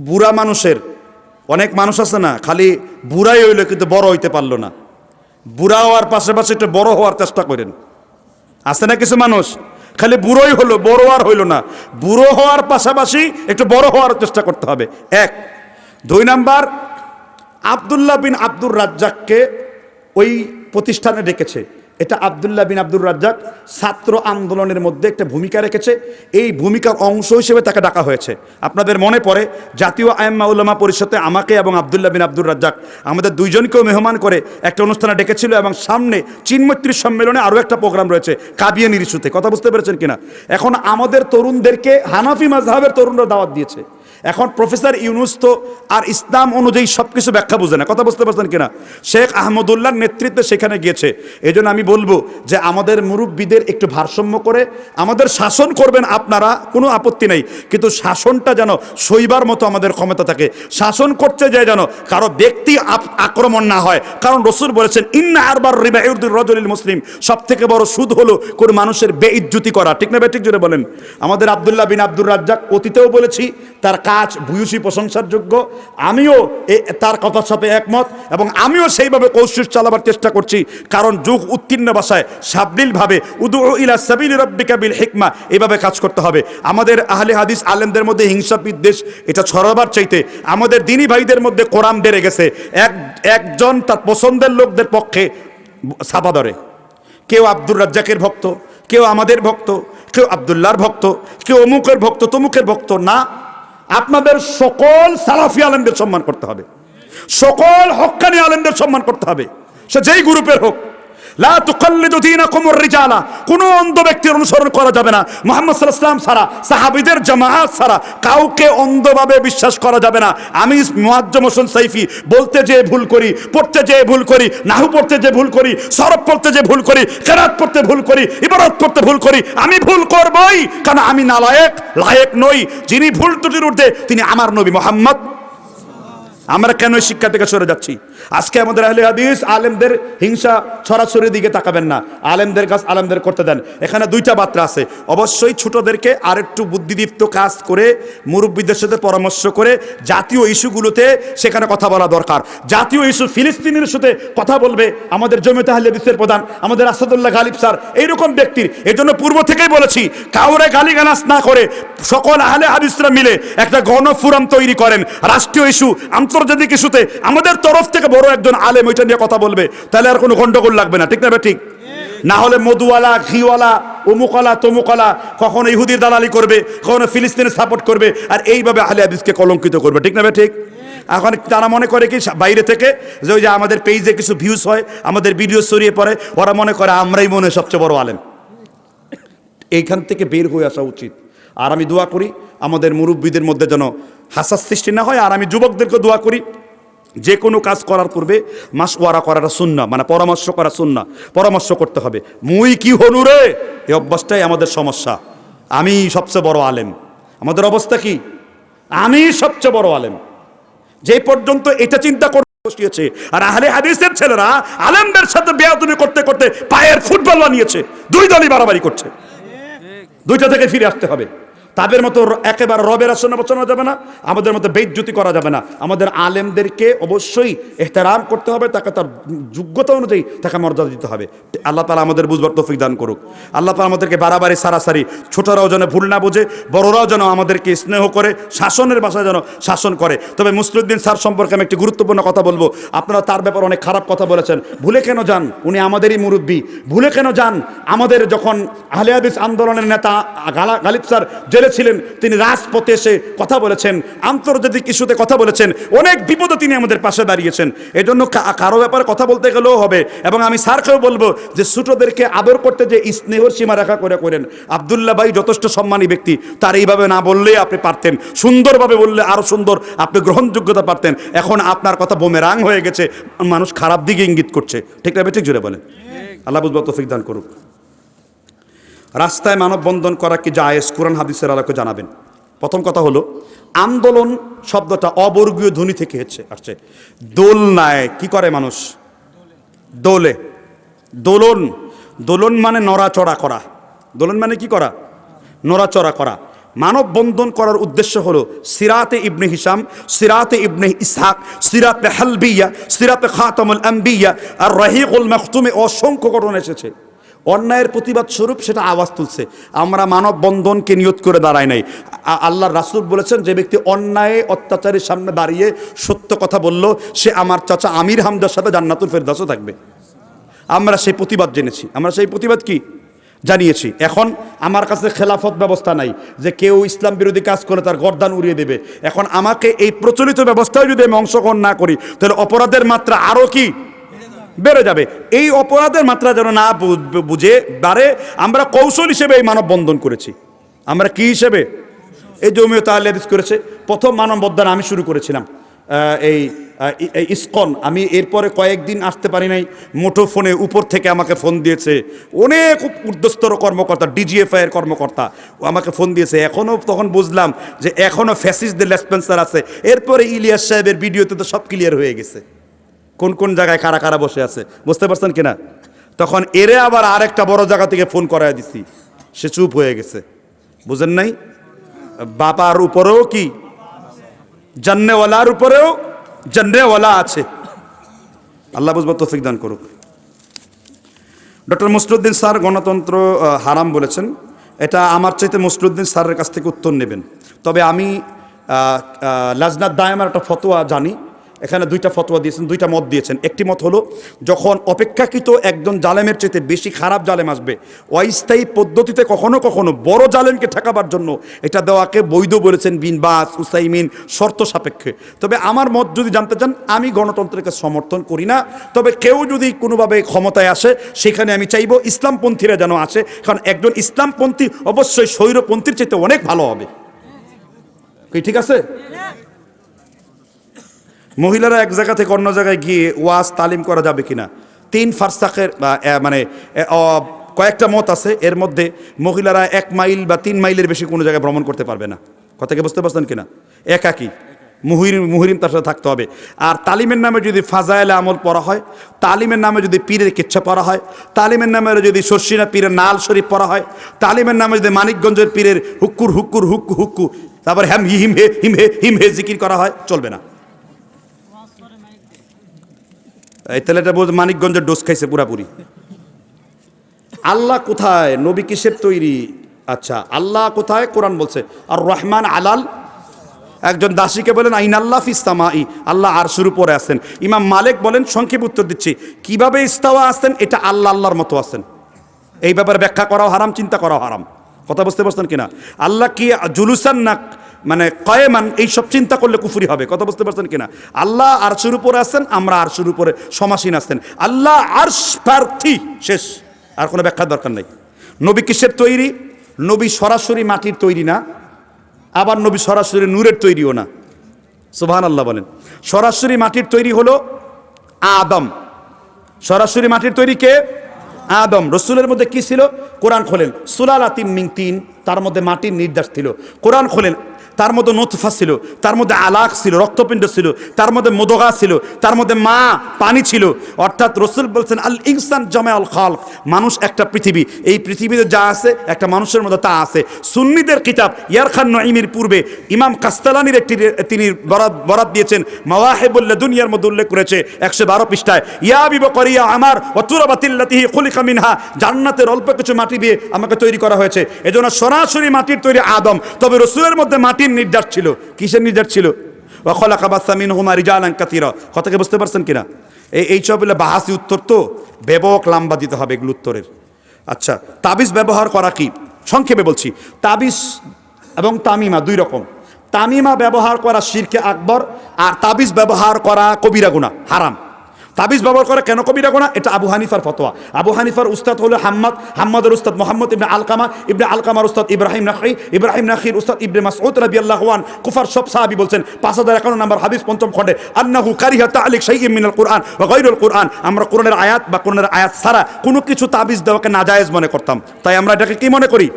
বুড়া মানুষের, অনেক মানুষ আছে না, খালি বুড়াই হইল কিন্তু বড় হইতে পারল না। বুড়া হওয়ার পাশাপাশি একটু বড় হওয়ার চেষ্টা করেন। আছে না কিছু মানুষ? খালি বুড়োই হলো, বড় আর হইল না। বুড়ো হওয়ার পাশাপাশি একটু বড় হওয়ার চেষ্টা করতে হবে। এক। দুই নাম্বার, আবদুল্লাহ বিন আব্দুর রাজ্জাককে ওই প্রতিষ্ঠানে ডেকেছে। এটা আবদুল্লাহ বিন আব্দুর রাজ্জাক ছাত্র আন্দোলনের মধ্যে একটা ভূমিকা রেখেছে। এই ভূমিকার অংশ হিসেবে তাকে ডাকা হয়েছে। আপনাদের মনে পড়ে, জাতীয় আইম্মা উলামা পরিষদে আমাকে এবং আবদুল্লাহ বিন আব্দুর রাজ্জাক আমাদের দুইজনকেও মেহমান করে একটা অনুষ্ঠানে ডেকেছিল এবং সামনে চিন্মৈত্রী সম্মেলনে আরও একটা প্রোগ্রাম রয়েছে কাবিয়ানির ইস্যুতে কথা বুঝতে পেরেছেন কিনা? এখন আমাদের তরুণদেরকে হানাফি মাজহাবের তরুণরা দাওয়াত দিয়েছে। এখন প্রফেসর ইউনুস তো আর ইসলাম অনুযায়ী সব কিছু ব্যাখ্যা বুঝে না। কথা বুঝতে পারছেন কিনা? শেখ আহমদুল্লাহর নেতৃত্বে সেখানে গিয়েছে। এই আমি বলব যে আমাদের মুরব্বীদের একটু ভারসাম্য করে, আমাদের শাসন করবেন আপনারা, কোনো আপত্তি নেই। কিন্তু শাসনটা যেন সইবার মতো আমাদের ক্ষমতা থাকে। শাসন করতে যায় যেন কারও ব্যক্তি আক্রমণ না হয়। কারণ রসুল বলেছেন, ইন্না আরবার রিবাউদ্দিন রজলিল মুসলিম। সব থেকে বড় সুদ হলো কোন মানুষের বেইজ্জতি করা। ঠিক না ঠিক জুড়ে বলেন। আমাদের আবদুল্লাহ বিন আব্দুর রাজ্জাক অতীতেও বলেছি, তার কাজ, ভূয়সী প্রশংসার যোগ্য আমিও এ- তার কথার সাথে একমত এবং আমিও সেইভাবে কৌশল চালাবার চেষ্টা করছি। কারণ যুগ উত্তীর্ণ ভাষায় সাবলীলভাবে উদু ইলা সাবিল রব্বিকা বিল হিকমা এভাবে কাজ করতে হবে। আমাদের আহলে হাদিস আলেমদের মধ্যে হিংসা বিদ্বেষ এটা ছড়াবার চাইতে। আমাদের দিনী ভাইদের মধ্যে কোরআন বেড়ে গেছে। এক, একজন তার পছন্দের লোকদের পক্ষে ছাপা ধরে। কেউ আব্দুর রাজ্জাকের ভক্ত, কেউ আমাদের ভক্ত, কেউ আবদুল্লাহর ভক্ত, কেউ অমুকের ভক্ত, তমুকের ভক্ত, না। আপনাদের সকল সালাফি আলেমদের সম্মান করতে হবে। সকল হকানি আলেমদের সম্মান করতে হবে। সে যেই গ্রুপের হোক বিশ্বাস করা যাবে না। আমি সাইফি, বলতে যে ভুল করি, পড়তে যে ভুল করি, নাহু পড়তে যে ভুল করি, সরব পড়তে যে ভুল করি, কেরাত পড়তে ভুল করি, ইবারত পড়তে ভুল করি, আমি ভুল করবই। কারণ আমি নালায়েক, লায়েক নই। যিনি ভুল ত্রুটির ঊর্ধ্বে, তিনি আমার নবী মোহাম্মদ। আমরা কেন শিক্ষা থেকে সরে যাচ্ছি? আজকে আমাদের আহলে হাদিস, আলেমদের হিংসা ছড়াছড়ির দিকে তাকাবেন না। আলেমদের কাজ আলেমদের করতে দেন। এখানে দুইটা বার্তা আছে। অবশ্যই ছোটদেরকে আরেকটু বুদ্ধিদীপ্ত কাজ করে, মুরব্বীদের সাথে পরামর্শ করে জাতীয় ইস্যুগুলোতে সেখানে কথা বলা দরকার। জাতীয় ইস্যু ফিলিস্তিনের সাথে কথা বলবে আমাদের জমিতে আহলে হাদিসের প্রধান, আমাদের আসাদুল্লাহ গালিব স্যার। এইরকম ব্যক্তির এই জন্য পূর্ব থেকেই বলেছি, কাউরে গালিগালাজ না করে সকল আহলে হাদিসরা মিলে একটা গণফোরাম তৈরি করেন। রাষ্ট্রীয় ইস্যু আন্তর্জাতিক ইস্যুতে আমাদের তরফ থেকে বড় একজন আলেম ওইটা নিয়ে কথা বলবে, তাহলে আর কোনো গন্ডগোল লাগবে না, ঠিক না ঠিক? না হলে মধুওয়ালা, ঘিওয়ালা অমুকলা তমুকলা কখনো ইহুদির দালালি করবে, কখনো ফিলিস্তিনের সাপোর্ট করবে, আর এইভাবে আহলে হাদিসকে কলঙ্কিত করবে, ঠিক না ঠিক? এখন তারা মনে করে কি বাইরে থেকে যে ওই যে আমাদের পেজে কিছু ভিউজ হয়, আমাদের ভিডিও ছড়িয়ে পড়ে, ওরা মনে করে আমরাই মনে সবচেয়ে বড় আলেম। এইখান থেকে বের হয়ে আসা উচিত। আর আমি দোয়া করি আমাদের মুরব্বীদের মধ্যে যেন হাসার সৃষ্টি না হয়। আর আমি যুবকদেরকে দোয়া করি, যে কোনো কাজ করার পূর্বে মাসওয়ারা করাটা শূন্য মানে পরামর্শ করা শূন্য পরামর্শ করতে হবে। মুই কি হনু রে? এই অভ্যাসটাই আমাদের সমস্যা। আমি সবচেয়ে বড় আলেম। আমাদের অবস্থা কি? আমি সবচেয়ে বড় আলেম। যে পর্যন্ত এটা চিন্তা করে বসিয়েছে। আর আহলে হাদিসের ছেলেরা আলেমদের সাথে বেয়াদবি করতে করতে পায়ের ফুটবল বানিয়েছে। দুই দলই বাড়াবাড়ি করছে। দুইটা থেকে ফিরে আসতে হবে। তাদের মতো একেবারে রবের আসনে বসানো যাবে না, আমাদের মতো বেজ্জুতি করা যাবে না। আমাদের আলেমদেরকে অবশ্যই এহতেরাম করতে হবে, তাকে তার যোগ্যতা অনুযায়ী তাকে মর্যাদা দিতে হবে। আল্লাহ তালা আমাদের বুঝবার তৌফিক দান করুক। আল্লাহ তালা আমাদেরকে বাড়াবাড়ি, সারাসারি, ছোটরাও যেন ভুল না বোঝে, বড়রাও যেন আমাদেরকে স্নেহ করে, শাসনের ভাষায় যেন শাসন করে। তবে মুসলিউদ্দিন স্যার সম্পর্কে আমি একটি গুরুত্বপূর্ণ কথা বলব। আপনারা তার ব্যাপারে অনেক খারাপ কথা বলেছেন। ভুলে কেন যান? উনি আমাদেরই মুরব্বী। ভুলে কেন যান? আমাদের যখন আহলে হাদিস আন্দোলনের নেতা গালা গালিব স্যার জেলে ছিলেন তিনি রাজপথে এসে কথা বলেছেন, আন্তর্জাতিক ইস্যুতে কথা বলেছেন, অনেক বিপদে তিনি আমাদের পাশে দাঁড়িয়েছেন। এই জন্য কারও ব্যাপারে কথা বলতে গেলেও হবে। এবং আমি স্যারকেও বলব যে, ছোটদেরকে আদর করতে যে স্নেহর সীমা রেখা করে করেন, আবদুল্লাহ ভাই যথেষ্ট সম্মানী ব্যক্তি, তার এইভাবে না বললে আপনি পারতেন। সুন্দরভাবে বললে আরও সুন্দর, আপনি গ্রহণযোগ্যতা পারতেন। এখন আপনার কথা বোমেরাং হয়ে গেছে, মানুষ খারাপ দিকে ইঙ্গিত করছে। ঠিক না ঠিক জুড়ে বলেন। আল্লাহ বুঝব তৌফিক দান করুক। রাস্তায় মানববন্ধন করা কি জায়েজ? কোরআন, হাদিসের আলোকে জানাবেন। প্রথম কথা হলো, আন্দোলন শব্দটা অবর্গীয় ধ্বনি থেকে হচ্ছে, আসছে। দোলনায় কি করে মানুষ? দোলে। দোলন। দোলন মানে নড়াচড়া করা। দোলন মানে কি করা? নড়াচড়া করা। মানববন্ধন করার উদ্দেশ্য হলো সিরাতে ইবনে হিসাম সিরাতে ইবনে ইসহাক, সিরাতে হালবিয়া, সিরাতে খাতামুল আম্বিয়া, আর রাহিকুল মাখতুমে অসংখ্য ঘটনা এসেছে। অন্যায়ের প্রতিবাদ স্বরূপ সেটা আওয়াজ তুলছে। আমরা মানববন্ধনকে নিয়ত করে দাঁড়াই নাই। আ- আল্লাহর রাসূল বলেছেন, যে ব্যক্তি অন্যায় অত্যাচারের সামনে দাঁড়িয়ে সত্য কথা বলল, সে আমার চাচা আমির হামদার সাথে জান্নাতুল ফেরদাসও থাকবে। আমরা সেই প্রতিবাদ জেনেছি। আমরা সেই প্রতিবাদ কি? জানিয়েছি। এখন আমার কাছে খেলাফত ব্যবস্থা নাই যে কেউ ইসলাম বিরোধী কাজ করে তার গর্দান উড়িয়ে দেবে। এখন আমাকে এই প্রচলিত ব্যবস্থায় যদি আমি অংশগ্রহণ না করি, তাহলে অপরাধের মাত্রা আরও কি? বেড়ে যাবে। এই অপরাধের মাত্রা যেন না বুঝে, বাড়ে, আমরা কৌশল হিসেবে এই মানববন্ধন করেছি। আমরা কি হিসেবে? এই জমিও তাহলে করেছে। প্রথম মানববন্ধন আমি শুরু করেছিলাম। এই ইসকন। আমি এরপরে কয়েকদিন আসতে পারি নাই। মুঠো ফোনে উপর থেকে আমাকে ফোন দিয়েছে। অনেক ঊর্ধ্বস্তর কর্মকর্তা ডিজিএফআই এর কর্মকর্তা আমাকে ফোন দিয়েছে। এখনও তখন বুঝলাম যে এখনও ফ্যাসিসদের লেসপেন্সার আছে। এরপরে ইলিয়াস সাহেবের ভিডিওতে তো সব ক্লিয়ার হয়ে গেছে। কোন কোন জায়গায় কারা কারা বসে আছে, বুঝতে পারছেন কিনা? তখন এরে আবার আরেকটা বড় জায়গা থেকে ফোন করায় দিছি। সে চুপ হয়ে গেছে। বুঝেন নাই? বাবার উপরেও কি? জান্নেওয়ালার উপরেও জান্নেওয়ালা আছে। আল্লাহ বুঝব তৌফিক দান করুক। ডক্টর মুসরুদ্দিন স্যার গণতন্ত্র হারাম বলেছেন। এটা আমার চাইতে মুসরুদ্দিন স্যারের কাছ থেকে উত্তর নেবেন। তবে আমি লাজনাত দায়ামার একটা ফতোয়া জানি। এখানে দুইটা ফতোয়া দিয়েছেন, দুইটা মত দিয়েছেন। একটি মত হলো, যখন অপেক্ষাকৃত একজন জালেমের চাইতে বেশি খারাপ জালেম আসবে, অস্থায়ী পদ্ধতিতে কখনো কখনো বড় জালেমকে ঠেকাবার জন্য এটা দেওয়াকে বৈধ বলেছেন বিন বাস, উসাইমিন, শর্ত সাপেক্ষে। তবে আমার মত যদি জানতে চান, আমি গণতন্ত্রকে সমর্থন করি না। তবে কেউ যদি কোনোভাবে ক্ষমতায় আসে, সেখানে আমি চাইব ইসলামপন্থীরা যেন আসে, কারণ একজন ইসলামপন্থী অবশ্যই স্বৈরপন্থীর চাইতে অনেক ভালো হবে। ঠিক আছে? মহিলারা এক জায়গা থেকে অন্য জায়গায় গিয়ে ওয়াজ তালিম করা যাবে কিনা? তিন ফারসাকের মানে কয়েকটা মত আছে। এর মধ্যে মহিলারা এক মাইল বা তিন মাইলের বেশি কোনো জায়গায় ভ্রমণ করতে পারবে না। কথাকে বুঝতে পারছেন কিনা? একাকি। মুহিরিম মুহিরিম তার সাথে থাকতে হবে। আর তালিমের নামে যদি ফাজাইলে আমল পড়া হয়, তালিমের নামে যদি পীরের কিচ্ছা পড়া হয়, তালিমের নামে যদি শর্ষিনা পীরের নাল শরীফ পড়া হয়, তালিমের নামে যদি মানিকগঞ্জের পীরের হুক্কুর হুক্কুর, হুক্কু হুক্কু, তারপর হ্যাম হিম, হে হিম হে হিম, হে জিকির করা হয়, চলবে না। এই ছেলেটা বলতে মানিকগঞ্জের ডোজ খাইছে পুরাপুরি। আল্লাহ কোথায়? নবী কিসের তৈরি? আচ্ছা আল্লাহ কোথায়? কোরআন বলছে আর রহমান আলাল। একজন দাসীকে বলেন আইন আল্লাহ ফিস্তামা ই আল্লাহ আরশুর উপরে আছেন। ইমাম মালিক বলেন, সংক্ষেপ উত্তর দিচ্ছি, কীভাবে ইস্তাওয়া আসতেন এটা আল্লাহ আল্লাহর মতো আছেন। এই ব্যাপারে ব্যাখ্যা করাও হারাম, চিন্তা করাও হারাম। কথা বুঝতে পারছেন কিনা? আল্লাহ কি জুলুসান না মানে কয়েমান, এই সব চিন্তা করলে কুফুরি হবে। কথা বুঝতে পারছেন কিনা? আল্লাহ আরশুর উপরে আছেন, আমরা আরশুর উপরে সমাসীন আছেন। আল্লাহ আরশ প্রার্থী, শেষ। আর কোনো ব্যাখ্যার দরকার নেই। নবী কিসের তৈরি? নবী সরাসরি মাটির তৈরি না, আবার নবী সরাসরি নূরের তৈরিও না। সুবহান আল্লাহ বলেন। সরাসরি মাটির তৈরি হলো আদম। সরাসরি মাটির তৈরি কে? আদম। রসুলের মধ্যে কি ছিল? কোরআন খোলেন। সুলালাতিম মিং তিন, তার মধ্যে মাটির নির্দেশ ছিল। কোরআন খোলেন তার মধ্যে নোতফা ছিল, তার মধ্যে আলাক ছিল, রক্তপিণ্ড ছিল, তার মধ্যে মোদগা ছিল, তার মধ্যে মা পানি ছিল। অর্থাৎ রসুল বলছেন, আল ইনসান জামে আল খালক, মানুষ একটা পৃথিবী। এই পৃথিবীতে যা আছে, একটা মানুষের মধ্যে তা আছে। সুন্নিদের কিতাব ইয়ার খান নঈমির পূর্বে ইমাম কাস্তালানির একটি তিনি বরাদ বরাদ দিয়েছেন মাওয়াহেবুল্লাহ দুনিয়ার মধ্যে উল্লেখ করেছে, একশো বারো পৃষ্ঠায়, ইয়া বিব করিয়া আমার অতুরাবাতিল্লাতিহি খুলিকা মিনহা। জান্নাতের অল্প কিছু মাটি দিয়ে আমাকে তৈরি করা হয়েছে। এজন্য সরাসরি মাটির তৈরি আদম। তবে রসুলের মধ্যে মাটির নির্যাস ছিল। কিসের নির্যাস ছিল? ওখলা কাবাসামিন হুমা রিজালান কাতিরা কথাকে বুঝতে পারছেন কিনা? এই এই সব বাহাসি উত্তর তো ব্যাপক লাম্বা দিতে হবে এগুলো উত্তরের। আচ্ছা তাবিজ ব্যবহার করা কি? সংক্ষেপে বলছি। তাবিজ এবং তামিমা দুই রকম। তামিমা ব্যবহার করা শিরকে আকবর আর তাবিজ ব্যবহার করা কবিরা গুণা হারাম। তাবিজ ব্যবহার করে কেন কবিরা গোনা? এটা আবু হানিফার ফতোয়া। আবু হানিফার উস্তাদ হলো হাম্মদ, হাম্মদের উস্তাদ মোহাম্মদ ইবনে আলকামা, ইবনে আলকামার উস্তাদ ইব্রাহিম নাকি ইব্রাহিম নাকির উস্তাদ ইবনে মাসউদ রাদিয়াল্লাহু আন কুফার সব সাহাবী বলছেন, পাঁচ হাজার একান্ন নম্বর হাদিস পঞ্চম খণ্ডে, আন্নাহু কারিহা তালিক শাইইন মিনাল কুরআন ওয়া গায়রুল কুরআন। আমরা কোরআনের আয়াত বা কোরআনের আয়াত ছাড়া কোনো কিছু তাবিজ দেওয়াকে নাজায়েজ মনে করতাম। তাই আমরা এটাকে কি মনে করি?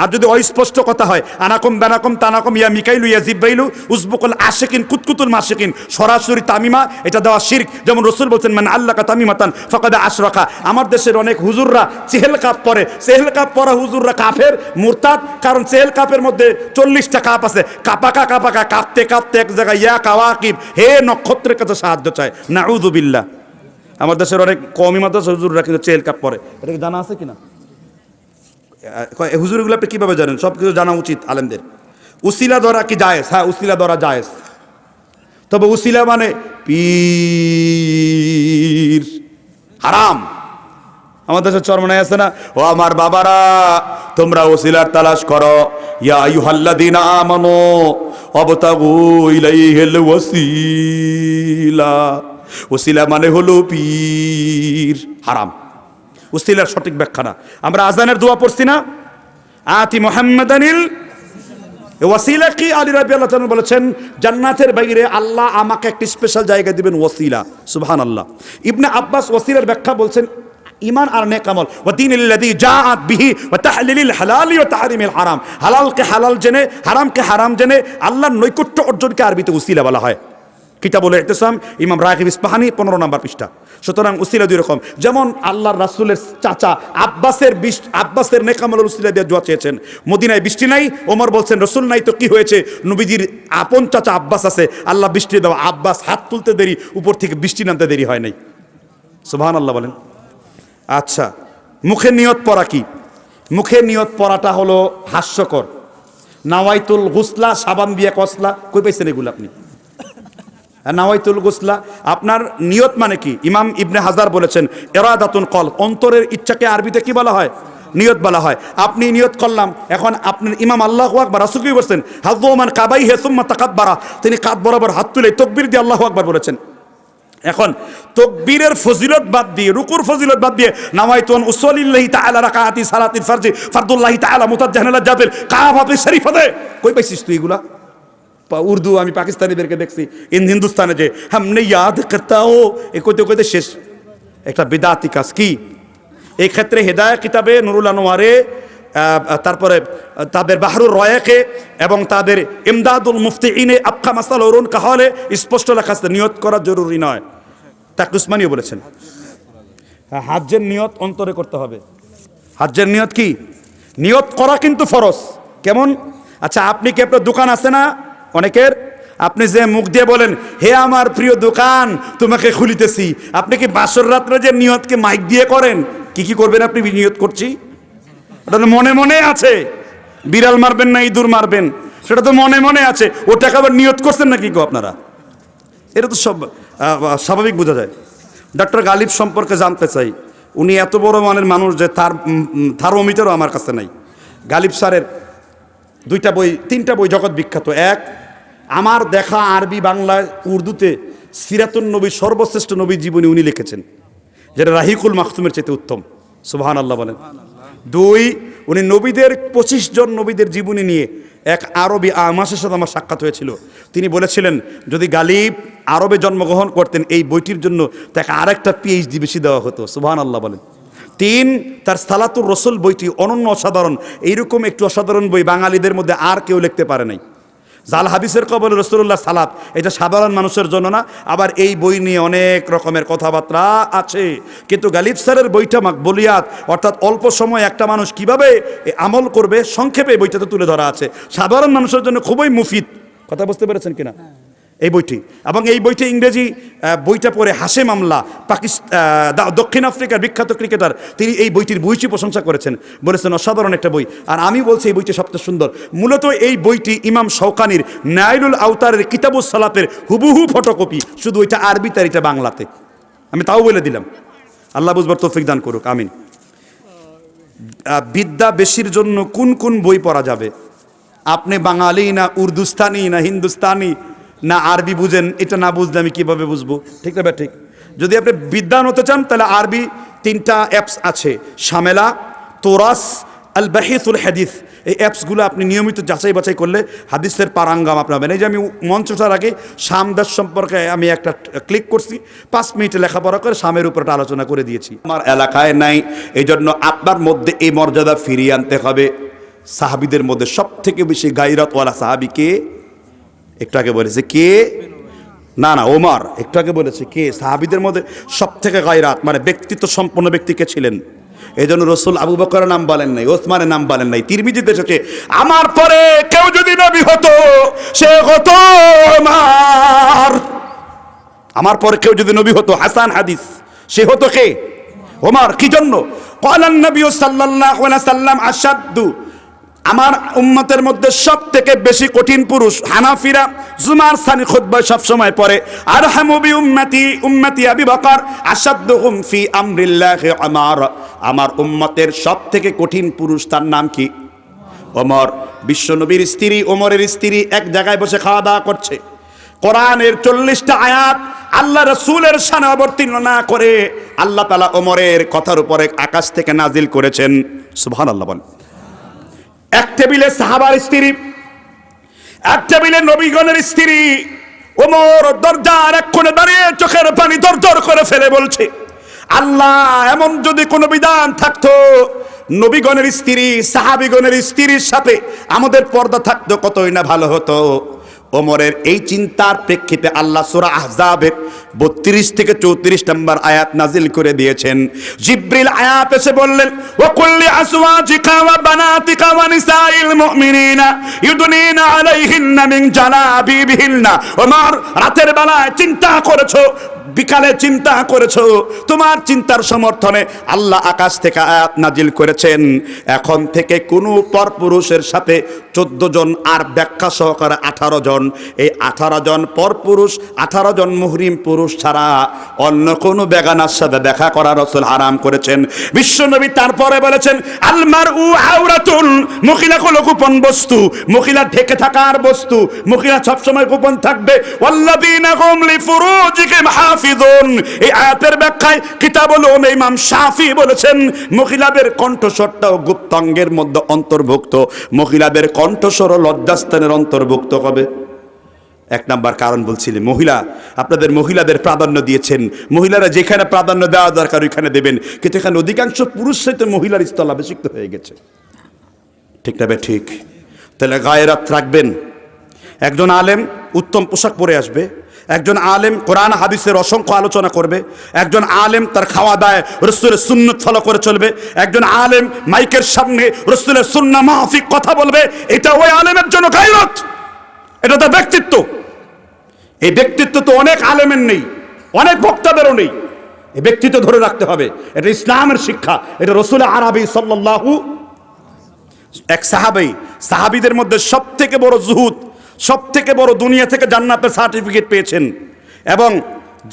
আর যদি অস্পষ্ট কথা হয়, আনাকম বেনাকম তানাকম ইয়া মিকাইলু ইয়া জিব্বাইলু উজবুকুল আশেকিন, কুতকুতুল মাসিকিন সরাসরি তামিমা, এটা দেওয়া শির্ক। যেমন রসুল বলছেন মানে আল্লাহ কা তামিমাতান ফকাদা আশরাকা। আমার দেশের অনেক হুজুররা চেহেল কাপ পরে চেহেল কাপ পরা হুজুররা কাফের, মুরতাদ, কারণ চেহেল কাপের মধ্যে চল্লিশটা কাপ আছে। কাপাকা কাপাকা, কাঁপতে কাঁপতে এক জায়গায়, ইয়া কাওয়াকিব, হে নক্ষত্রের কাছে সাহায্য চায়। নাউদুবিল্লাহ আমার দেশের অনেক কমই মাদ্রাসা হুজুররা কিন্তু চেহেল কাপ পরে। এটা কি জানা আছে কিনা? হুজুরগুলো আপনি কীভাবে জানেন? সব কিছু জানা উচিত আলেমদের। উসিলা ধরা কি জায়েজ? হ্যাঁ উসিলা ধরা জায়েজ। তবে উসিলা মানে পীর। হারাম। আমার দেশের চরমনায় আছে না? ও আমার বাবারা, তোমরা ওসিলার তালাশ করো। ইয়া আইয়ুহাল্লাযীনা আমানু অবতাগু ইলাইহিল ওয়াসিলা। ওসিলা মানে হলো পীর। হারাম। উসিলার সঠিক ব্যাখ্যা না আমরা আজানের দোয়া পড়ছি না? আতি মোহাম্মদানিল ওয়াসিলা কি আলী রাবি আল্লাহ বলেছেন, জান্নাতের বাইরে আল্লাহ আমাকে একটি স্পেশাল জায়গা দিবেন ওয়াসিলা। সুবহান আল্লাহ ইবনে আব্বাস ওয়াসিলার ব্যাখ্যা বলছেন ইমান আর নেক আমল, ওয়া দীনিল্লাযী জাআত বিহি ওয়া তাহলিলিল হালালি ওয়া তাহরিমিল হারাম। হালালকে হালাল জেনে, হারামকে হারাম জেনে আল্লাহর নৈকট্য অর্জনকে আরবিতে উসিলা বলা হয়। কিতাবুল ইহতিসাম, ইমাম রাগিব ইস্পাহানি পনেরো নম্বর পৃষ্ঠা। সুতরাং উসিলা দুই রকম। যেমন আল্লাহর রাসূলের চাচা আব্বাসের আব্বাসের নেকামল উসিলা দিয়ে দোয়া চেয়েছেন। মদিনায় বৃষ্টি নাই, ওমর বলছেন, রসুল নাই তো কি হয়েছে? নবীজির আপন চাচা আব্বাস আছে, আল্লাহ বৃষ্টি দেওয়া আব্বাস হাত তুলতে দেরি, উপর থেকে বৃষ্টি নামতে দেরি হয় নাই। সুবহান আল্লাহ বলেন। আচ্ছা মুখে নিয়ত পড়া কি? মুখে নিয়ত পড়াটা হলো হাস্যকর। নাওয়াইতুল গুসলা, সাবান দিয়ে কসলা, কই পাইছেন এগুলো আপনি? নাওয়াইতুল গুসলা, আপনার নিয়ত মানে কি? ইমাম ইবনে হাজার বলেছেন, এরাদাতুন কল, অন্তরের ইচ্ছাকে আরবিতে কি বলা হয়? নিয়ত বলা হয়। আপনি নিয়ত করলাম, এখন আপনার ইমাম আল্লাহ আকবর, রাসুল কি বলছেন? হাজমান কাবাই হেসুম্মা তাকাব্বারা, তিনি কাত বরাবর হাত তুলে তকবির দিয়ে আল্লাহ আকবর বলেছেন। এখন তকবীরের ফজিলত বাদ দিয়ে, রুকুর ফজিলত বাদ দিয়ে নামাইতুন উসলিল্লাহি তাআলা রাকাতি সালাতিল ফারজি, ফারদুল্লাহি তাআলা মুতাজ্জাহানাল জাবিল কাবাতে শরীফাতে কই পাইছিস তুই এগুলা? উর্দু আমি পাকিস্তানিদেরকে দেখছি, ইন হিন্দুস্তানে যে হামনে ইয়াদ করতা ও এ কইতে কইতে শেষ। একটা বিদাতি কাজ কি? এই ক্ষেত্রে হেদায় কিতাবে নুরুল আনোয়ারে তারপরে তাদের বাহরুর রয়াকে এবং তাদের ইমদাদুল মুফতি ইনে আবখা মাসাল অরুণ কাহলে স্পষ্ট লেখা আছে, নিয়ত করা জরুরি নয়। তাক উসমানিও বলেছেন। হাজ্যের নিয়ত অন্তরে করতে হবে। হাজ্যের নিয়ত কি? নিয়ত করা কিন্তু ফরজ। কেমন? আচ্ছা আপনি কি আপনার দোকান আছে না? অনেকের, আপনি যে মুখ দিয়ে বলেন, হে আমার প্রিয় দোকান, তোমাকে খুলিতেছি। আপনি কি বাসর রাত্রে যে নিয়তকে মাইক দিয়ে করেন? কি কি করবেন আপনি? নিয়ত করছি। ওটা তো মনে মনে আছে। বিড়াল মারবেন না, ইঁদুর মারবেন। সেটা তো মনে মনে আছে। ওটাকে আবার নিয়ত করছেন নাকি গো আপনারা? এটা তো সব স্বাভাবিক বোঝা যায়। ডক্টর গালিব সম্পর্কে জানতে চাই। উনি এত বড় মানের মানুষ যে তার থার্মোমিটারও আমার কাছে নাই। গালিব স্যারের দুইটা বই, তিনটা বই জগৎ বিখ্যাত। এক, আমার দেখা আরবি বাংলায় উর্দুতে সিরাতুন নবী, সর্বশ্রেষ্ঠ নবী জীবনী উনি লিখেছেন, যেটা রাহিকুল মাখতুমের চেয়ে উত্তম। সুবহান আল্লাহ বলেন। দুই, উনি নবীদের, পঁচিশ জন নবীদের জীবনী নিয়ে এক আরবি আমাসের সাথে আমার সাক্ষাৎ হয়েছিল। তিনি বলেছিলেন, যদি গালিব আরবে জন্মগ্রহণ করতেন, এই বইটির জন্য তাকে আরেকটা পিএইচডি বেশি দেওয়া হতো। সুবহান আল্লাহ বলেন। তিন, তার সালাতুর রসুল বইটি অনন্য অসাধারণ। এইরকম একটু অসাধারণ বই বাঙালিদের মধ্যে আর কেউ লিখতে পারে নাই। জাল হাদিসের কবল রসুল্লাহ সালাত, এটা সাধারণ মানুষের জন্য না, আবার এই বই নিয়ে অনেক রকমের কথাবার্তা আছে। কিন্তু গালিব স্যারের বইটা বলিয়াত অর্থাৎ অল্প সময় একটা মানুষ কীভাবে আমল করবে, সংক্ষেপে বইটাতে তুলে ধরা আছে। সাধারণ মানুষের জন্য খুবই মুফিদ। কথা বুঝতে পেরেছেন কিনা? এই বইটি। এবং এই বইটি ইংরেজি বইটা পড়ে হাসে মামলা পাকিস্তান দক্ষিণ আফ্রিকার বিখ্যাত ক্রিকেটার। তিনি এই বইটির বইটি প্রশংসা করেছেন, বলেছেন, অসাধারণ একটা বই। আর আমি বলছি এই বইটি সবচেয়ে সুন্দর। মূলত এই বইটি ইমাম শৌকানির নাইলুল আউতারের কিতাবুস সালাতের হুবহু ফটোকপি। শুধু ওইটা আরবি, তার এটা বাংলাতে। আমি তাও বলে দিলাম। আল্লাহ বুঝবার তৌফিক দান করুক, আমিন। বিদ্যা বেশির জন্য কোন কোন বই পড়া যাবে? আপনি বাঙালি না উর্দুস্তানি না হিন্দুস্তানি? না আরবি বুঝেন, এটা না বুঝলে আমি কীভাবে বুঝব? ঠিক না ঠিক। যদি আপনি বিদ্যান হতে চান, তাহলে আরবি তিনটা অ্যাপস আছে। শামেলা, তোরাস আল বাহিসুল হাদিস। এই অ্যাপসগুলো আপনি নিয়মিত যাচাই বাছাই করলে হাদিসের পারাঙ্গাম আপনি হবেন এই যে আমি মঞ্চটার আগে শামদাস সম্পর্কে আমি একটা ক্লিক করছি। পাঁচ মিনিটে লেখাপড়া করে শামের উপর একটা আলোচনা করে দিয়েছি। আমার এলাকায় নাই এই জন্য আপনার মধ্যে এই মর্যাদা ফিরিয়ে আনতে হবে। সাহাবিদের মধ্যে সব থেকে বেশি গাইরাতওয়ালা সাহাবি কে? একটু আগে বলেছে কে? না না, ওমার। একটু আগে বলেছে কে? সাহাবিদের মধ্যে সব থেকে গায়রাত মানে ব্যক্তিত্ব সম্পন্ন ব্যক্তি কে ছিলেন? এই জন্য রসুল আবু বকরের নাম বলেন নাই, ওসমানের নাম বলেন নাই তিরমিজিতে এসেছে আমার পরে কেউ যদি নবী হতো, সে হতো আমার আমার পরে কেউ যদি নবী হতো, হাসান হাদিস, সে হতো কে? ওমার কি জন্য কলান নবী সাল্লাল্লাহু আলাইহি সাল্লাম আসাদ্দু আমার উম্মতের মধ্যে সব থেকে বেশি কঠিন পুরুষ হানাফিরা, জুমার সানি খুতবায় সব সময় পড়ে আর হামুবি উম্মতি উম্মতি আবি বকর আসাদ্দুহুম ফি আমরিল্লাহি আমার আমার উম্মতের সব থেকে কঠিন পুরুষ তার নাম কি? ওমর। বিশ্বনবীর স্ত্রী, ওমরের স্ত্রী এক জায়গায় বসে খাওয়া দাওয়া করছে। কোরআনের চল্লিশটা আয়াত আল্লাহ রসুলের সানে অবতীর্ণ না করে আল্লাহ তালা ওমরের কথার উপরে আকাশ থেকে নাজিল করেছেন। সুবহান আল্লাহ এক টেবিলে সাহাবার স্ত্রী, এক টেবিলে নবীগণের স্ত্রী। ওমর দরজার এক কোণে দাঁড়িয়ে চোখের পানি দরদর করে ফেলে বলছে, আল্লাহ, এমন যদি কোনো বিধান থাকতো, নবীগণের স্ত্রী, সাহাবিগণের স্ত্রীর সাথে আমাদের পর্দা থাকতো কতই না ভালো হতো? ওমরের এই চিন্তার প্রেক্ষিতে আল্লাহ সুরা আহজাবের বত্রিশ থেকে চৌত্রিশ নম্বর আয়াত নাজিল করে দিয়েছেন। জিব্রিল আয়াত এসে বললেন ও কুল্লি আসওয়াজিকা ওয়া বানাতিকা ওয়া নিসাইল মুমিনিনা ইউদনিনা আলাইহিন্না মিন জালাবিবিহিন্না। ওমর, রাতের বেলায় চিন্তা করেছ বিকালে চিন্তা করেছ? তোমার চিন্তার সমর্থনে আল্লাহ আকাশ থেকে আয়াত নাজিল করেছেন। এখন থেকে কোনো পরপুরুষের সাথে চোদ্দ জন আর ব্যাখ্যা সহকারে আঠারো জন। এই আঠারো জন পরপুরুষ, আঠারো জন মুহরিম পুরুষ ছাড়া অন্য কোনো বেগানার সাথে দেখা করা রসুল হারাম করেছেন। বিশ্বনবী তারপরে বলেছেন আলমার উ আউরাতুন মহিলা হলো গোপন বস্তু। মহিলা ঢেকে থাকার বস্তু। মহিলা সবসময় গোপন থাকবে। ওয়াল্লাযীনা হুম লিফুরুজিহিম হাফিজুন, এই আয়াতের ব্যাখ্যায় কিতাবুল উম ইমাম শাফি বলেছেন, মহিলাদের কণ্ঠস্বরটাও গুপ্তাঙ্গের মধ্যে অন্তর্ভুক্ত। মহিলাদের কণ্ঠস্বর লজ্জাস্থানের অন্তর্ভুক্ত হবে। এক নাম্বার কারণ বলছিলেন মহিলা, আপনাদের মহিলাদের প্রাধান্য দিয়েছেন। মহিলারা যেখানে প্রাধান্য দেওয়া দরকার, ওইখানে দেবেন। কিন্তু এখানে অধিকাংশ পুরুষ সাথে মহিলার স্থলাভিষিক্ত হয়ে গেছে। ঠিক না ঠিক? তাহলে গায়েরাত রাখবেন। একজন আলেম উত্তম পোশাক পরে আসবে একজন আলেম কোরআন, হাদিসের অসংখ্য আলোচনা করবে, একজন আলেম তার খাওয়া দায় রসুলের সুন্নত ফলো করে চলবে, একজন আলেম মাইকের সামনে রসুলের সুন্না মাহফিক কথা বলবে, এটা ওই আলেমের জন্য গায়রত, এটা তার ব্যক্তিত্ব। এই ব্যক্তিত্ব তো অনেক আলেমের নেই, অনেক বক্তাদেরও নেই। এই ব্যক্তিত্ব ধরে রাখতে হবে, এটা ইসলামের শিক্ষা, এটা রসুল আরবি সাল্লাল্লাহু এক সাহাবি, সাহাবিদের মধ্যে সব থেকে বড় জুহুদ সব থেকে বড় দুনিয়া থেকে জান্নাতের সার্টিফিকেট পেয়েছেন। এবং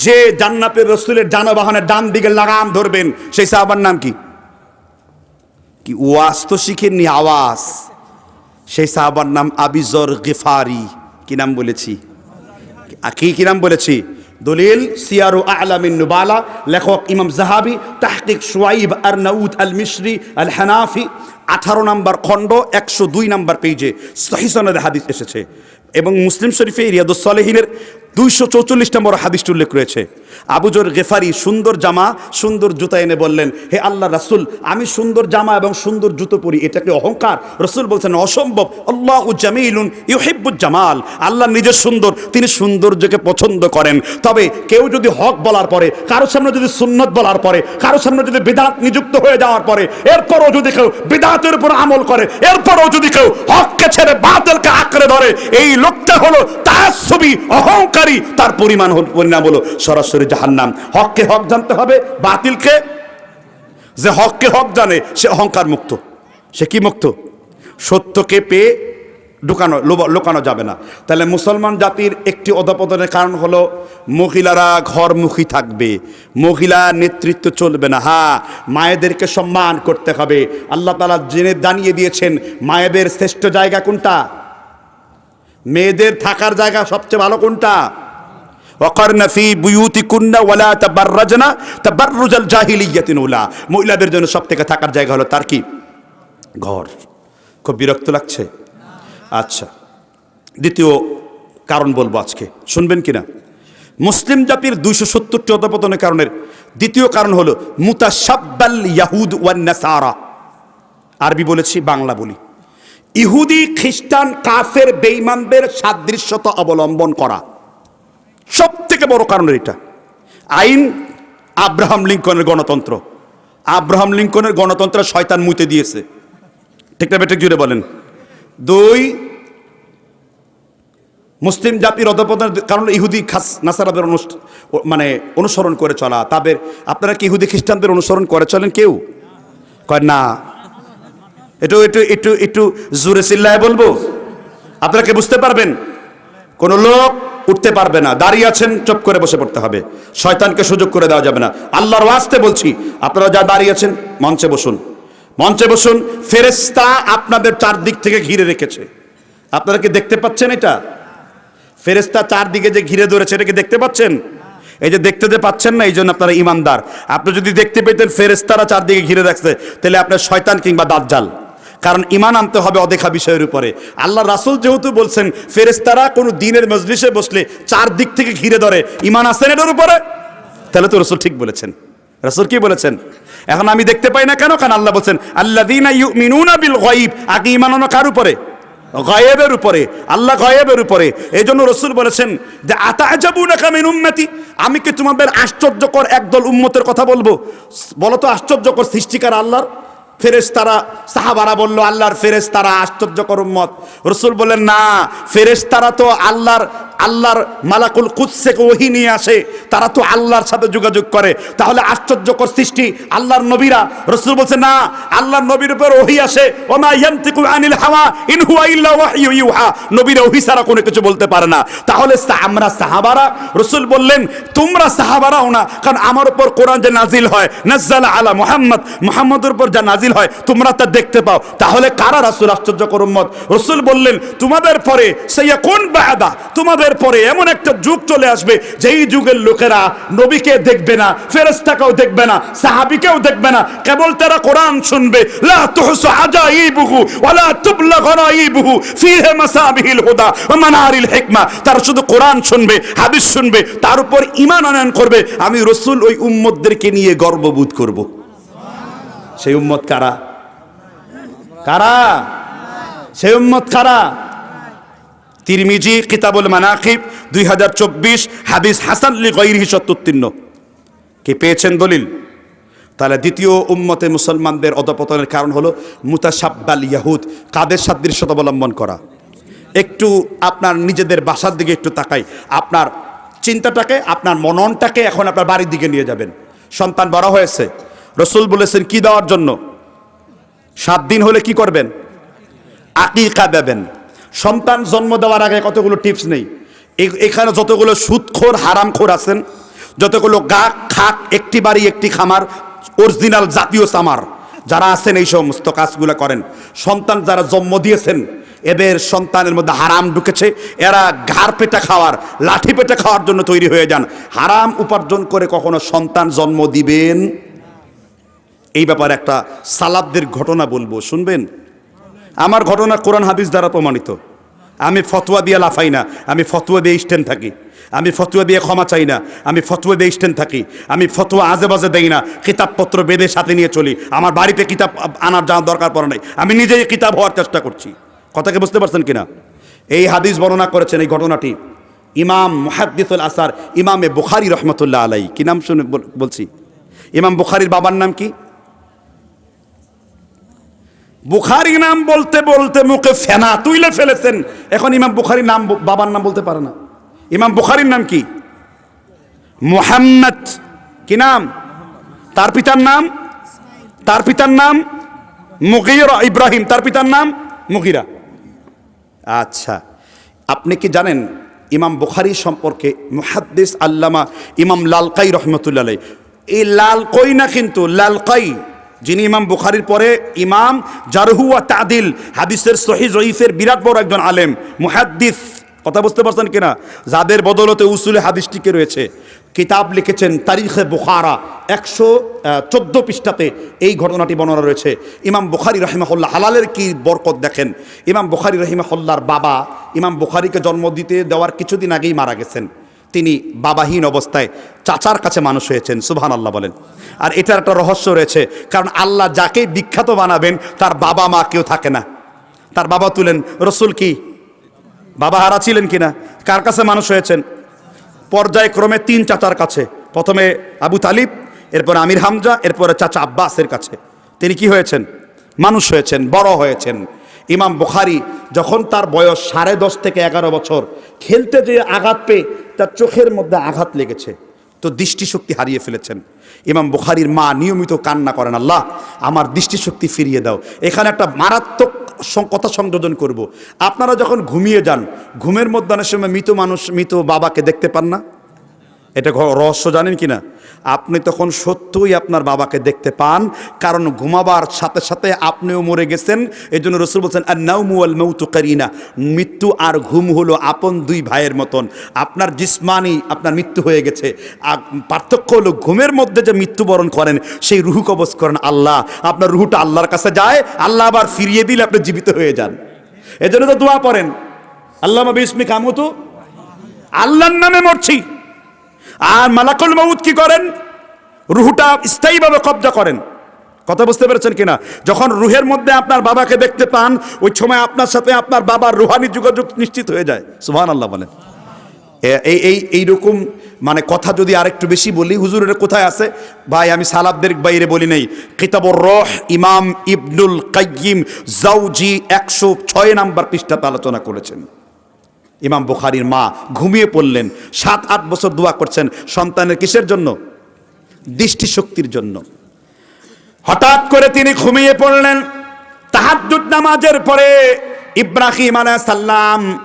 যে জান্নাতের রসুলের যানবাহনের ডান দিকে লাগাম ধরবেন, সেই সাহাবার নাম কি? কি ওয়াজ তো শিখেননি, আওয়াজ। সেই সাহাবার নাম আবিজর গিফারি। কি নাম বলেছি? কি কি নাম বলেছি? দলিল, সিয়ারু আলামিন নুবালা, লেখক ইমাম জাহাবি, তাহকিক সোয়াইব আর নাউদ আল মিশরি আল হানাফি আঠারো নম্বর খণ্ড, একশো দুই নম্বর পেজে সহিসনদ হাদিস এসেছে। এবং মুসলিম শরীফে রিয়াদুসলেহিনের দুইশো চৌচল্লিশ নম্বর হাদিসটি উল্লেখ রয়েছে। আবুজর গেফারি, সুন্দর জামা, সুন্দর জুতা এনে বললেন, হে আল্লাহ রাসুল, আমি সুন্দর জামা এবং সুন্দর জুতো পরি। এটাকে অহংকার? রসুল বলছেন, অসম্ভব। আল্লাহ জামিলুন ইউহিব্বুজ জামাল। আল্লাহ নিজে সুন্দর, তিনি সৌন্দর্যকে পছন্দ করেন। তবে কেউ যদি হক বলার পরে, কারও সামনে যদি সুন্নত বলার পরে, কারও সামনে যদি বিদাত নিযুক্ত হয়ে যাওয়ার পরে, এরপরও যদি কেউ বিদাতের উপর আমল করে, এরপরও যদি কেউ হককে ছেড়ে বাতিলকে আঁকড়ে ধরে, এই লোকটা হলো তার ছবি অহংকারী তার পরিমাণ পরিণাম হলো সরাসরি জাহান্নাম। হককে হক জানতে হবে, বাতিলকে। যে হককে হক জানে, সে অহংকার মুক্ত। সে কি মুক্ত? সত্যকে পেয়ে ঢুকানো লুকানো যাবে না। তাহলে মুসলমান জাতির একটি অধপতনের কারণ হলো, মহিলারা ঘরমুখী থাকবে। মহিলা নেতৃত্ব চলবে না। হ্যাঁ মায়েদেরকে সম্মান করতে হবে। আল্লাহ তালা জেনে জানিয়ে দিয়েছেন, মায়েদের শ্রেষ্ঠ জায়গা কোনটা? মেয়েদের থাকার জায়গা সবচেয়ে ভালো কোনটা? উলা মহিলাদের জন্য সবথেকে থাকার জায়গা হলো তার কি? ঘর। খুব বিরক্ত লাগছে? আচ্ছা। দ্বিতীয় কারণ বলব আজকে। শুনবেন কিনা? মুসলিম জাতির দুইশো সত্তরটি অধপতনের কারণের দ্বিতীয় কারণ হলো মুতাসাব্বাল ইয়াহুদ ওয়ান নাসারা। আরবি বলেছি, বাংলা বলি। ইহুদি, খ্রিস্টান, কাফের বেইমানদের সাদৃশ্যতা অবলম্বন করা। সব থেকে বড় কারণ এটা। আইন, আব্রাহাম লিঙ্কনের গণতন্ত্র। আব্রাহাম লিঙ্কনের গণতন্ত্র শয়তান মুতে দিয়েছে। ঠিক না জুড়ে বলেন। দুই, মুসলিম জাতির অধপতন কারণ ইহুদি খাস নাসারাদের অনুষ্ঠান মানে অনুসরণ করে চলা। তাদের, আপনারা কি ইহুদি, খ্রিস্টানদের অনুসরণ করে চলেন কেউ? কয় না। একটু একটু একটু একটু জোরে চিল্লায় বলব? আপনারা কি বুঝতে পারবেন? কোন লোক উঠতে পারবে না, দাঁড়িয়ে আছেন, চুপ করে বসে পড়তে হবে। শয়তানকে সুযোগ করে দেওয়া যাবে না। আল্লাহর ওয়াস্তে বলছি, আপনারা যা দাঁড়িয়ে আছেন, মঞ্চে বসুন। মঞ্চে বসুন ফেরেস্তা আপনাদের চারদিক থেকে ঘিরে রেখেছে। আপনারা কি দেখতে পাচ্ছেন এটা? ফেরেস্তা চারদিকে যে ঘিরে ধরেছে, এটা কি দেখতে পাচ্ছেন? এই যে দেখতে যে পাচ্ছেন না, এই জন্য আপনারা ইমানদার। আপনি যদি দেখতে পেতেন ফেরেস্তারা চারদিকে ঘিরে রাখছে, তাহলে আপনার শয়তান কিংবা দাজ্জাল। কারণ ইমান আনতে হবে অদেখা বিষয়ের উপরে। আল্লাহ রাসুল যেহেতু বলছেন ফেরেস্তারা কোনো দিনের মজলিসে বসলে চারদিক থেকে ঘিরে ধরে ইমান আসেন এটার উপরে? তাহলে তো রসুল ঠিক বলেছেন। রসুল কি বলেছেন? এখন আমি দেখতে পাই না কেন? কারণ আল্লাহ বলছেন আল্লাহ মিনুনা বিল গয়ব। আগে ইমান কার উপরে? গয়েবের উপরে। আল্লাহ গয়েবের উপরে। এই জন্য রসুল বলেছেন যে আতাজাবু না কামিন উম্মতি। আমি কি তোমাদের আশ্চর্যকর একদল উম্মতের কথা বলব? বলো তো আশ্চর্যকর সৃষ্টিকার আল্লাহর। ফেরেস তারা সাহাবারা বলল আল্লাহর ফেরেস্তারা আশ্চর্যকর উম্মত। রসুল বললেন না ফেরেস্তারা তো আল্লাহর আল্লাহর মালাকুল কুৎসেকে ওহি নিয়ে আসে, তারা তো আল্লাহর সাথে যোগাযোগ করে। তাহলে আশ্চর্যকর সৃষ্টি, আল্লাহর নবীরা, রসুল বলছে, না, আল্লাহর নবীর উপর ওহি আসে, ওমা আনিল হাওয়া, ইন হুয়া ওহি ছাড়া কোনো কিছু বলতে পারে না। তাহলে আমরা সাহাবারা, রসুল বললেন, তোমরা সাহাবারাও না, কারণ আমার উপর কোরআন যে নাজিল হয়, নাজ্জালা আলা মুহাম্মদ, মুহাম্মদের উপর যা নাজিল হয়, তোমরা তা দেখতে পাও। তাহলে কারা রাসূল? আশ্চর্যকর উম্মত। রসুল বললেন, তোমাদের পরে সেইয়া কোন বাহাদা তোমাদের পরে এমন একটা যুগ চলে আসবে, যেই যুগের লোকেরা নবীকে দেখবে না ফেরেস্তাকেও দেখবে না, সাহাবিকেও দেখবে না। কেবল তারা কোরআন শুনবে, লা তুহসু আজাইবুহু ওয়ালা তুবলা গরাইবুহু ফিহে মাসাবিহিল হুদা ওয়া মানারিল হিকমা। তারা শুধু কোরআন শুনবে, হাদিস শুনবে, তার উপর ঈমান আনয়ন করবে। আমি রসূল ওই উম্মতদেরকে নিয়ে গর্ববোধ করব। সেই উম্মত কারা? কারা? সেই উম্মত কারা? তিরমিজি, কিতাবুল মানাকিব, দুই হাজার চব্বিশ, হাদিস হাসান লি গৈরিহি সত্তোত্তীর্ণ কে পেয়েছেন দলিল? তাহলে দ্বিতীয় উম্মতে মুসলমানদের অধপতনের কারণ হলো মুতাসাব্বাল ইয়াহুদ, কাদের সাদৃশ্যতা অবলম্বন করা? একটু আপনার নিজেদের বাসার দিকে একটু তাকাই। আপনার চিন্তাটাকে, আপনার মননটাকে এখন আপনার বাড়ির দিকে নিয়ে যাবেন। সন্তান বড় হয়েছে। রসুল বলেছেন, কি দেওয়ার জন্য? সাত দিন হলে কি করবেন? আকিকা দেবেন। সন্তান জন্ম দেওয়ার আগে কতগুলো টিপস নেই? এখানে যতগুলো সুদখোর হারামখোর আছেন, যতগুলো গা খাক, একটি বাড়ি, একটি খামার, অরিজিনাল জাতীয় সামার যারা আছেন এই সমস্ত কাজগুলো করেন। সন্তান যারা জন্ম দিয়েছেন, এদের সন্তানের মধ্যে হারাম ঢুকেছে, এরা ঘাড় পেটা খাওয়ার, লাঠি পেটা খাওয়ার জন্য তৈরি হয়ে যান। হারাম উপার্জন করে কখনো সন্তান জন্ম দিবেন? এই ব্যাপারে একটা সালাবদের ঘটনা বলব, শুনবেন? আমার ঘটনা কোরআন হাদিস দ্বারা প্রমাণিত। আমি ফতোয়া দিয়ে লাফাই না, আমি ফতোয়া দিয়ে স্ট্যান্ড থাকি। আমি ফতোয়া দিয়ে ক্ষমা চাই না, আমি ফতোয়া দিয়ে স্ট্যান্ড থাকি। আমি ফতোয়া আজে বাজে দেই না, কিতাবপত্র বেঁধে সাথে নিয়ে চলি। আমার বাড়িতে কিতাব আনার যাওয়ার দরকার পড়ে নাই। আমি নিজেই কিতাব হওয়ার চেষ্টা করছি। কথাকে বুঝতে পারছেন কিনা? এই হাদিস বর্ণনা করেছেন এই ঘটনাটি ইমাম মুহাদ্দিসুল আসার ইমামে বুখারি রহমতুল্লাহ আলাই কি নাম শুনে বল- বলছি? ইমাম বুখারির বাবার নাম কি? বুখারি নাম বলতে বলতে মুখে ফেনা তুইলে ফেলেছেন। এখন ইমাম বুখারি নাম বাবার নাম বলতে পারে না। ইমাম বুখারির নাম কি? মুহাম্মদ। কি নাম? তার পিতার নাম? তার পিতার নাম মুগিরা ইব্রাহিম। তার পিতার নাম মুগিরা। আচ্ছা। আপনি কি জানেন ইমাম বুখারি সম্পর্কে মুহাদ্দিস আল্লামা ইমাম লালকাই রহমতুল্লাহ এই লালকই না কিন্তু লালকাই যিনি ইমাম বুখারির পরে ইমাম জারহুয়া তাদিল, হাদিসের সহি জয়ীফের বিরাট বড় একজন আলেম, মুহাদ্দিস। কথা বুঝতে পারছেন কিনা? যাদের বদলতে উসুলে হাদিস টিকে রয়েছে। কিতাব লিখেছেন তারিখে বুখারা, একশো চোদ্দ পৃষ্ঠাতে এই ঘটনাটি বর্ণনা রয়েছে। ইমাম বুখারি রহিমাহুল্লাহ হালালের কি বরকত দেখেন? ইমাম বুখারি রহিমাহুল্লাহর বাবা ইমাম বুখারিকে জন্ম দিতে দেওয়ার কিছুদিন আগেই মারা গেছেন। তিনি বাবাহীন অবস্থায় চাচার কাছে মানুষ হয়েছেন সুবহান আল্লাহ বলেন। আর এটার একটা রহস্য রয়েছে, কারণ আল্লাহ যাকে বিখ্যাত বানাবেন, তার বাবা মা কেউ থাকে না। তার বাবা তুলেন রসুল কি? বাবা হারা ছিলেন কিনা? কার কাছে মানুষ হয়েছেন? পর্যায়ক্রমে তিন চাচার কাছে। প্রথমে আবু তালিব, এরপর আমির হামজা, এরপরে চাচা আব্বাসের কাছে। তিনি কি হয়েছেন? মানুষ হয়েছেন, বড় হয়েছেন। ইমাম বুখারি যখন তার বয়স সাড়ে দশ থেকে এগারো বছর, খেলতে যে আঘাত পেয়ে তার চোখের মধ্যে আঘাত লেগেছে, তো দৃষ্টিশক্তি হারিয়ে ফেলেছেন ইমাম বুখারির মা নিয়মিত কান্না করেন, আল্লাহ, আমার দৃষ্টিশক্তি ফিরিয়ে দাও, এখানে একটা মারাত্মক কথা সংযোজন করব। আপনারা যখন ঘুমিয়ে যান, ঘুমের মধ্যে অনেক সময় মৃত মানুষ, মৃত বাবাকে দেখতে পান না এটা রহস্য জানেন কি না? আপনি তখন সত্যই আপনার বাবাকে দেখতে পান, কারণ ঘুমাবার সাথে সাথে আপনিও মরে গেছেন। এই জন্য রসুল বলছেন আর নাউমুয়াল মৌতু কারিনা। মৃত্যু আর ঘুম হলো আপন দুই ভাইয়ের মতন। আপনার জিসমানি, আপনার মৃত্যু হয়ে গেছে। পার্থক্য হলো ঘুমের মধ্যে যে মৃত্যুবরণ করেন, সেই রুহু কবজ করেন আল্লাহ। আপনার রুহুটা আল্লাহর কাছে যায়, আল্লাহ আবার ফিরিয়ে দিলে আপনি জীবিত হয়ে যান। এজন্য তো দোয়া পড়েন। আল্লাহ বিস্মি কামতু আল্লাহর নামে মরছি। আর মালাকুল মউত কি করেন? রুহুটা স্থায়ীভাবে কব্জা করেন। কথা বুঝতে পেরেছেন কিনা? যখন রুহের মধ্যে আপনার বাবাকে দেখতে পান, ওই সময় আপনার সাথে আপনার বাবার রুহানি যোগাযোগ নিশ্চিত হয়ে যায়। সুবহান আল্লাহ বলেন এই এই, এইরকম মানে কথা যদি আরেকটু বেশি বলি, হুজুরের কোথায় আছে? ভাই, আমি সালাবদের বাইরে বলি নেই। কিতাবর রহ, ইমাম ইবনুল কাইয়িম জাউজি একশো ছয় নাম্বার পৃষ্ঠাতে আলোচনা করেছেন। ইমাম বুখারির মা ঘুমিয়ে পড়লেন। সাত, আট বছর দোয়া করছেন সন্তানের কিসের জন্য? দৃষ্টিশক্তির জন্য। হঠাৎ করে তিনি ঘুমিয়ে পড়লেন। তাহাজুদ নামাজের পরে ইব্রাহিম আলাইহিস সালাম